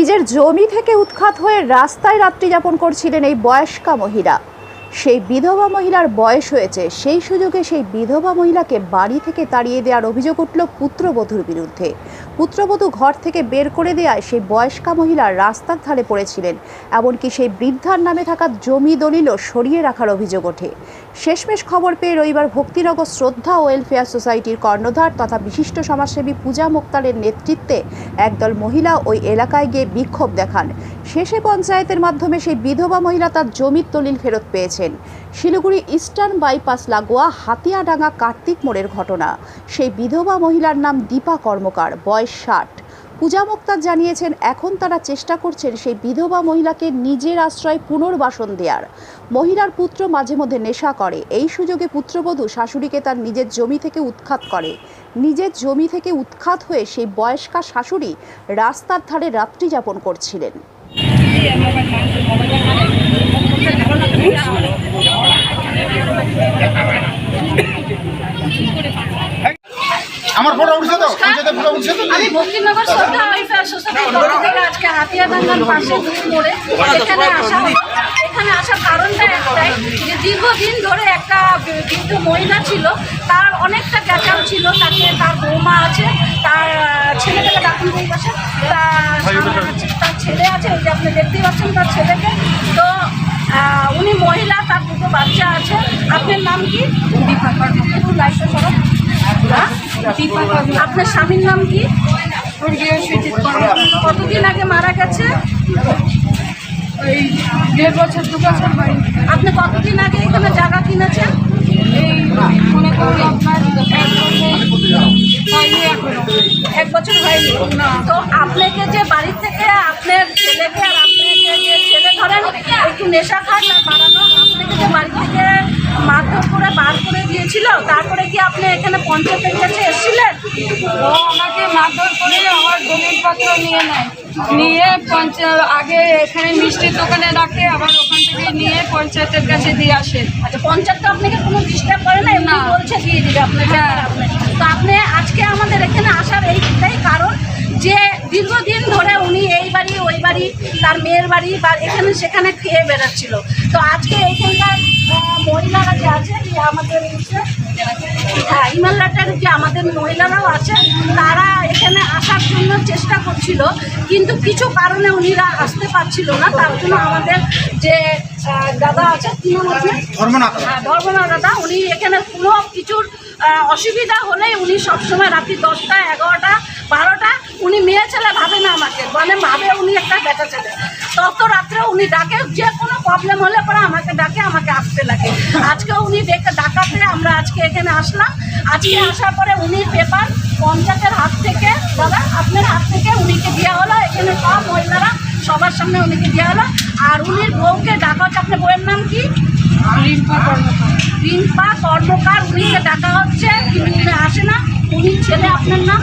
নিজের জমি থেকে উৎখাত হয়ে রাস্তায় রাত্রি যাপন করছিলেন এই বয়স্কা মহিলা। সেই বিধবা মহিলার বয়স হয়েছে, সেই সুযোগে সেই বিধবা মহিলাকে বাড়ি থেকে তাড়িয়ে দেওয়ার অভিযোগ উঠল পুত্রবধূর বিরুদ্ধে। পুত্রবধূ ঘর থেকে বের করে দেওয়ায় সেই বয়স্কা মহিলা রাস্তার ধারে পড়েছিলেন, এমনকি সেই বৃদ্ধার নামে থাকা জমি দলিলও সরিয়ে রাখার অভিযোগ ওঠে। শেষমেশ খবর পেয়ে রবিবার ভক্তিনগর শ্রদ্ধা ওয়েলফেয়ার সোসাইটির কর্ণধার তথা বিশিষ্ট সমাজসেবী পূজা মুক্তারের নেতৃত্বে একদল মহিলা ওই এলাকায় গিয়ে বিক্ষোভ দেখান। শেষে পঞ্চায়েতের মাধ্যমে সেই বিধবা মহিলা তার জমির দলিল ফেরত পেয়েছেন শিলিগুড়ি ইস্টার্ন বাইপাস লাগোয়া হাতিয়াডাঙ্গা কার্তিক মোড়ের ঘটনা। সেই বিধবা মহিলার নাম দীপা কর্মকার, বয়স ষাট। পূজা মুক্তার জানিয়েছেন, এখন তারা চেষ্টা করছেন সেই বিধবা মহিলাকে নিজের আশ্রয় পুনর্বাসন দেওয়ার মহিলার পুত্র মাঝে মধ্যে নেশা করে। এই সুযোগে পুত্রবধূ শাশুড়িকে তার নিজের জমি থেকে উৎখাত করে। নিজের জমি থেকে উৎখাত হয়ে সেই বয়স্কা শাশুড়ি রাস্তার ধারে রাত্রি যাপন করছিলেন আমার ফটো উঠছে তো পঞ্চায়েতের ফটো উঠছে তো আমি ভক্তিনগর শ্রদ্ধা ওয়েলফেয়ার সোসাইটির পক্ষ থেকে আজকে হাতিয়াডাঙ্গার পাশে মোড়ে এখানে আসা। এখানে আসার কারণটা একটাই যে দীর্ঘদিন ধরে একটা বৃদ্ধ মহিলা ছিল তার অনেকটা ক্যাচাল ছিল তাকে তার বৌমা আছে তার ছেলেটাকে ডাকুন দুই পাশে তার ছেলে আছে ওই যে আপনি দেখতেই পাচ্ছেন তার ছেলেকে। তো উনি মহিলা তার দুটো বাচ্চা আছে আপনার নাম কি দীপা কর্মকার একটু লাইটটা সরো হ্যাঁ? আপনার স্বামীর নাম কি? কতদিন আগে মারা গেছে? এই দেড় বছর দু বছর হয় আপনি কতদিন আগে এখানে জায়গা কিনেছেন? এই মনে করুন আপনার এক বছর হয়নি। তো আপনাকে যে বাড়ি থেকে আপনার ছেলেকে আর আপনাকে যে ছেলে ধরেন, একটু নেশা খায় তার বাড়ানো আপনাকে যে বাড়ি থেকে মারধর করে বার দিয়েছিল তারপরে কি আপনি এখানে পঞ্চায়েতের কাছে এসেছিলেন ও আমাকে মারধর করে আমার দলিলপত্র নিয়ে নেয় নিয়ে পঞ্চায়েত আগে এখানে মিষ্টির দোকানে রাখে আবার ওখান থেকে নিয়ে পঞ্চায়েতের কাছে দিয়ে আসে আচ্ছা পঞ্চায়েত তো আপনাকে কোনো ডিস্টার্ব করে না না। বলছে দিয়ে দিবে আপনাকে হ্যাঁ। আপনি তো আপনি আজকে আমাদের এখানে আসার এইটাই কারণ যে দীর্ঘদিন ধরে উনি এই বাড়ি ওই বাড়ি তার মেয়ের বাড়ি বা এখানে সেখানে খেয়ে বেড়াচ্ছিল। তো আজকে এখানকার মহিলারা যে আছে যে আমাদের হচ্ছে, হ্যাঁ হিমালয়াটার যে আমাদের মহিলারাও আছে তারা এখানে আসার জন্য চেষ্টা করছিল কিন্তু কিছু কারণে উনিরা আসতে পারছিল না। তার জন্য আমাদের যে দাদা আছে ধর্মনাথ। হ্যাঁ, ধর্মনাথ দাদা উনি এখানে কোনো কিছুর অসুবিধা হলে উনি সবসময় রাত্রি দশটা এগারোটা বারোটা উনি মেয়ে ছেলে ভাবে না আমাকে মানে ভাবে উনি একটা বেটা ছেলে। তত রাত্রে উনি ডাকে, যে কোনো প্রবলেম হলে পরে আমাকে ডাকে, আমাকে আসতে লাগে। আজকে উনি ডেকে ডাকাতে আমরা আজকে এখানে আসলাম। আজকে আসার পরে উনি পেপার পঞ্চায়েতের হাত থেকে, দাদা, আপনার হাত থেকে উনিকে দেওয়া হলো। এখানে সব মহিলারা সবার সামনে উনিকে দেওয়া হলো। আর উনির বউকে ডাকা হচ্ছে আপনার বউয়ের নাম কি? রিম্পা কর্মকার কর্মকার উনিকে ডাকা হচ্ছে কিন্তু উনি আসে না উনি ছেলে আপনার নাম?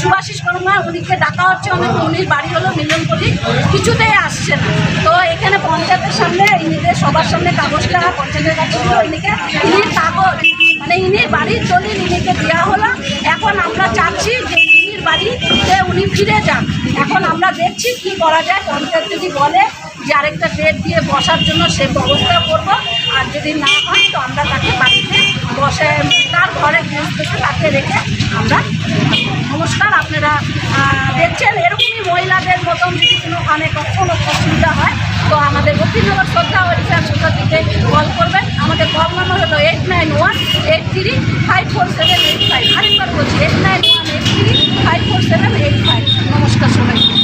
সুভাষিস কর্মকার। উনিকে ডাকা হচ্ছে অনেক উনির বাড়ি হলো মিলনপল্লি কিছুতেই আসছে না। তো এখানে পঞ্চায়েতের সামনে ইনিদের সবার সামনে কাগজটা পঞ্চায়েতের কাছে ইনিকে ইনির কাগজ মানে ইনির বাড়ির দলিল ইনিকে দেওয়া হলো। এখন আমরা চাচ্ছি যে ইনির বাড়িতে উনি ফিরে যান। এখন আমরা দেখছি কি করা যায় পঞ্চায়েত যদি বলে যে আরেকটা ডেট দিয়ে বসার জন্য সে ব্যবস্থা করব। আর যদি না হয়, তো আমরা তাকে বাড়িতে বসে, তার ঘরে গৃহস্থকে তাকে রেখে আমরা নমস্কার, আপনারা দেখছেন, এরকমই মহিলাদের মতন যদি কোনো ওখানে কখনো অসুবিধা হয়, তো আমাদের দক্ষিণনগর শ্রদ্ধা ওয়েলফেয়ার সোসাইটিতে কল করবেন। আমাদের কল নম্বর হলো eight nine one eight three five four seven eight five আরেকবার বলছি eight nine one eight three five four seven eight five নমস্কার সবাইকে।